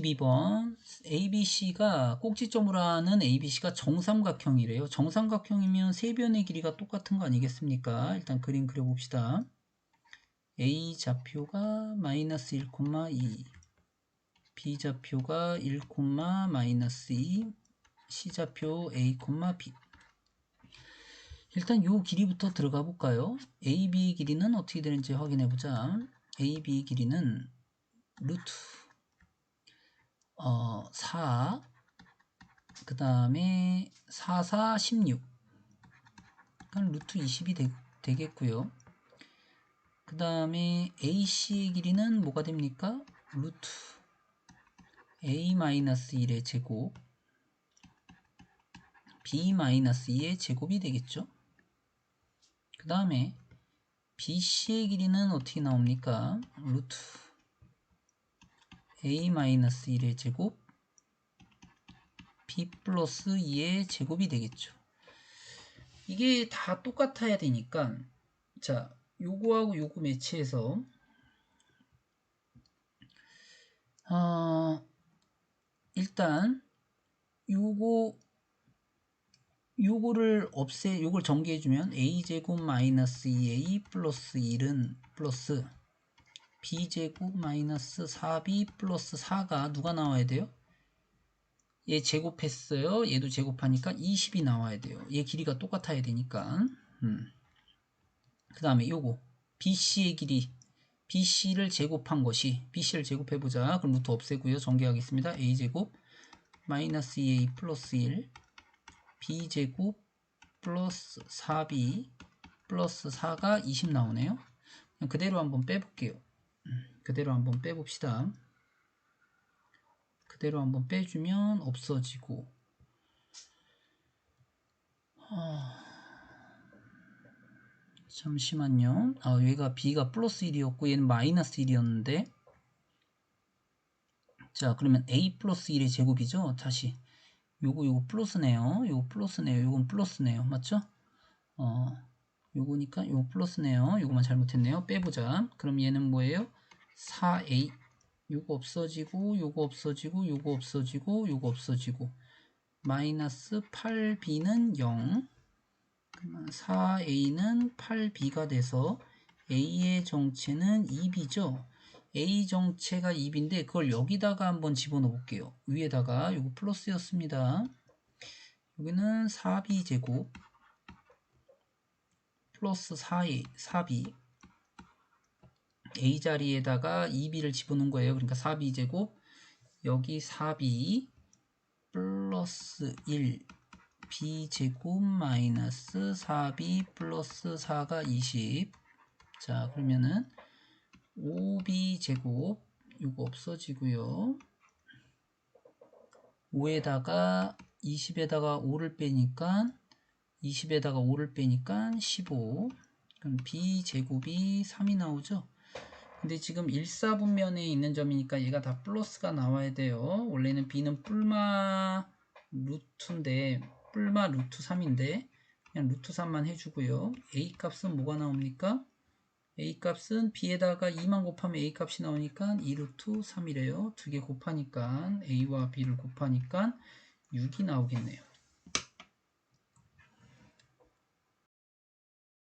62번 ABC가 꼭지점으로 하는 ABC가 정삼각형이래요. 정삼각형이면 세 변의 길이가 똑같은 거 아니겠습니까? 일단 그림 그려봅시다. A 좌표가 마이너스 1,2 B 좌표가 1, 마이너스 2 C 좌표 A, B 일단 요 길이부터 들어가 볼까요? AB 길이는 어떻게 되는지 확인해 보자. AB 길이는 루트 어, 4, 그 다음에 4, 4, 16. 그럼 루트 20이 되, 되겠고요. 그 다음에 AC의 길이는 뭐가 됩니까? 루트 A-1의 제곱 B-2의 제곱이 되겠죠. 그 다음에 BC의 길이는 어떻게 나옵니까? 루트 a-1의 제곱 b 플러스 2의 제곱이 되겠죠. 이게 다 똑같아야 되니까 자 요거하고 요거 매치해서 어, 일단 요거 요거를 없애 요걸 전개해주면 a제곱 마이너스 2a 플러스 1은 플러스 b제곱 마이너스 4b 플러스 4가 누가 나와야 돼요? 얘 제곱했어요. 얘도 제곱하니까 20이 나와야 돼요. 얘 길이가 똑같아야 되니까. 음. 그 다음에 요거 BC의 길이 BC를 제곱한 것이 BC를 제곱해보자. 그럼 루트 없애고요. 전개하겠습니다. A제곱 마이너스 2A 플러스 1 B제곱 플러스 4B 플러스 4가 20 나오네요. 그대로 한번 빼볼게요. 그대로 한번 빼봅시다. 그대로 한번 빼주면 없어지고 아... 잠시만요. 아, 얘가 b가 플러스 1이었고 얘는 마이너스 1이었는데 자 그러면 a 플러스 1의 제곱이죠. 다시 요거 요거 플러스네요. 요거 플러스네요. 요건 플러스네요. 맞죠? 어 요거니까 요거 플러스네요. 요거만 잘못했네요. 빼보자. 그럼 얘는 뭐예요? 4a 요거 없어지고 요거 없어지고 요거 없어지고 요거 없어지고. 마이너스 8b는 0 4a는 8b가 돼서 a의 정체는 2b죠. A 정체가 2b인데 그걸 여기다가 한번 집어넣어 볼게요. 위에다가 요거 플러스였습니다. 여기는 4b 제곱. 플러스 4a 4b a 자리에다가 2b를 집어넣은 거예요. 그러니까 4b 제곱 여기 4b 플러스 1 b 제곱 마이너스 4b 플러스 4가 20. 자 그러면은 5b 제곱 이거 없어지고요. 5에다가 20에다가 5를 빼니까 20에다가 5를 빼니까 15 그럼 b 제곱이 3이 나오죠. 근데 지금 1사분면에 있는 점이니까 얘가 다 플러스가 나와야 돼요. 원래는 b는 뿔마 루트인데 뿔마 루트 3인데 그냥 루트 3만 해주고요. a 값은 뭐가 나옵니까? a 값은 b에다가 2만 곱하면 a 값이 나오니까 2루트 3이래요. 두 개 곱하니까 a와 b를 곱하니까 6이 나오겠네요.